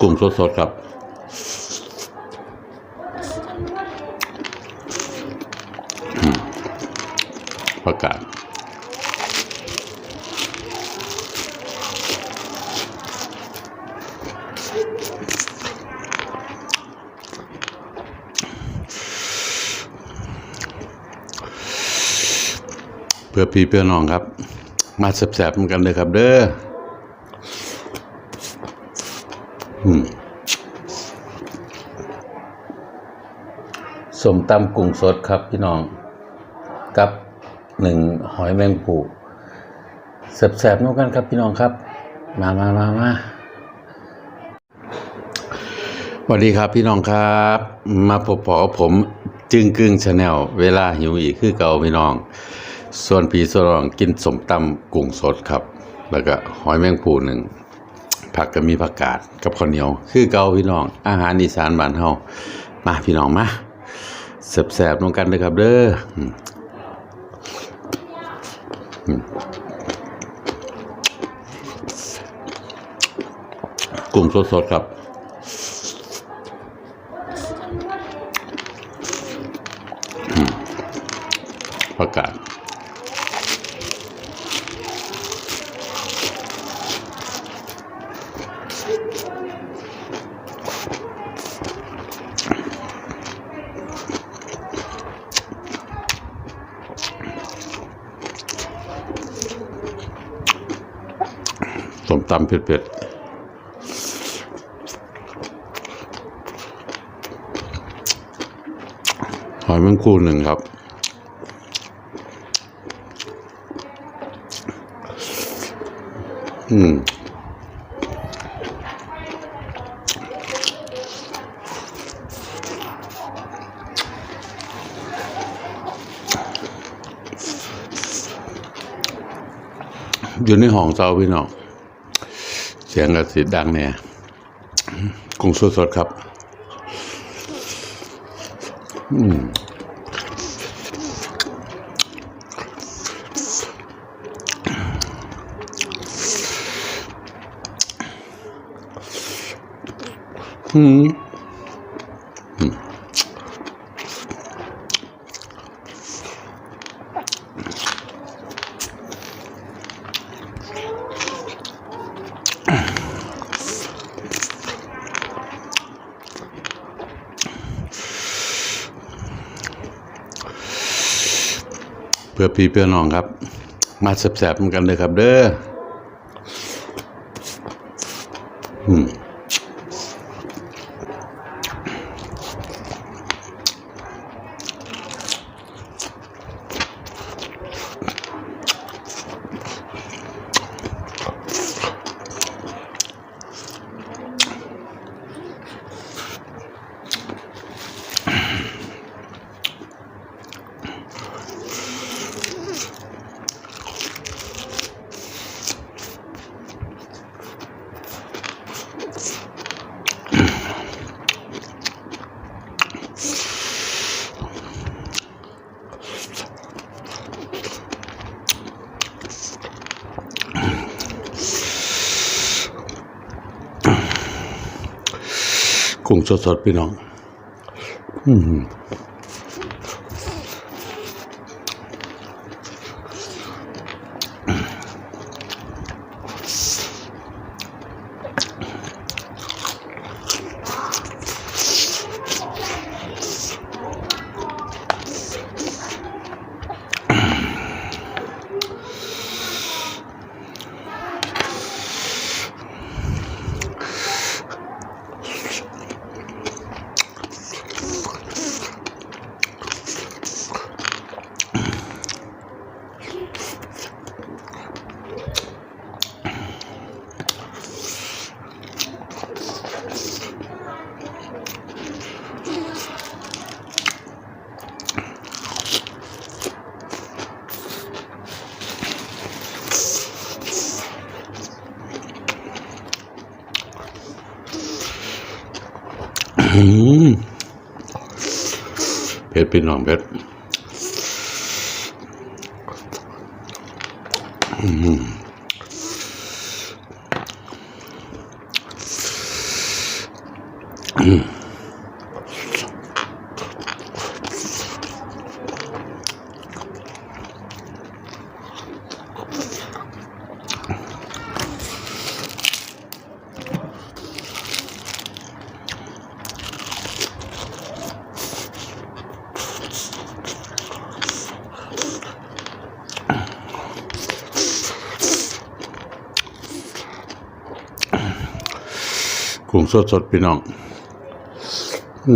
กุ้งสดๆครับประกาศเพื่อพี่เพื่อน้องครับ มาแสบๆเหมือนกันเลยครับ เด้ออืม สมตำกุ้งสดครับพี่น้อง กับหนึ่งหอยแมงปูแสบๆนู่นกันครับพี่น้องครับ มามามามาสวัสดีครับพี่น้องครับ มาพบปอผมจึงกึ่งชาแนลเวลาหิวอีกคือเก่าพี่น้อง ส่วนผีสรองกินสมตำกุ้งสดครับ แล้วก็หอยแมงปูหนึ่ง ผักก็มีผักกาดกับข้าวเหนียว คือเก่าพี่น้อง อาหารอีสานบ้านเฮามาพี่น้องมาแสบๆลงกันเลยครับเด้อกุ้งสดๆครับผักกาด ตำเผ็ดๆหอยแมงคู่หนึ่งครับ อืมอยู่ในห้องเซาพี่น้อง สียงกระสีดังเนี่ยกุ้งสดๆครับ อืมอืม เพื่อพี่เพื่อน้องครับ มาแสบๆเหมือนกันเลยครับ เด้อม กุ้งสดๆพี่น้อง อืมอืม เพชรพี่น้องเพชรอืม กุ้งสดสดๆพี่น้อง อื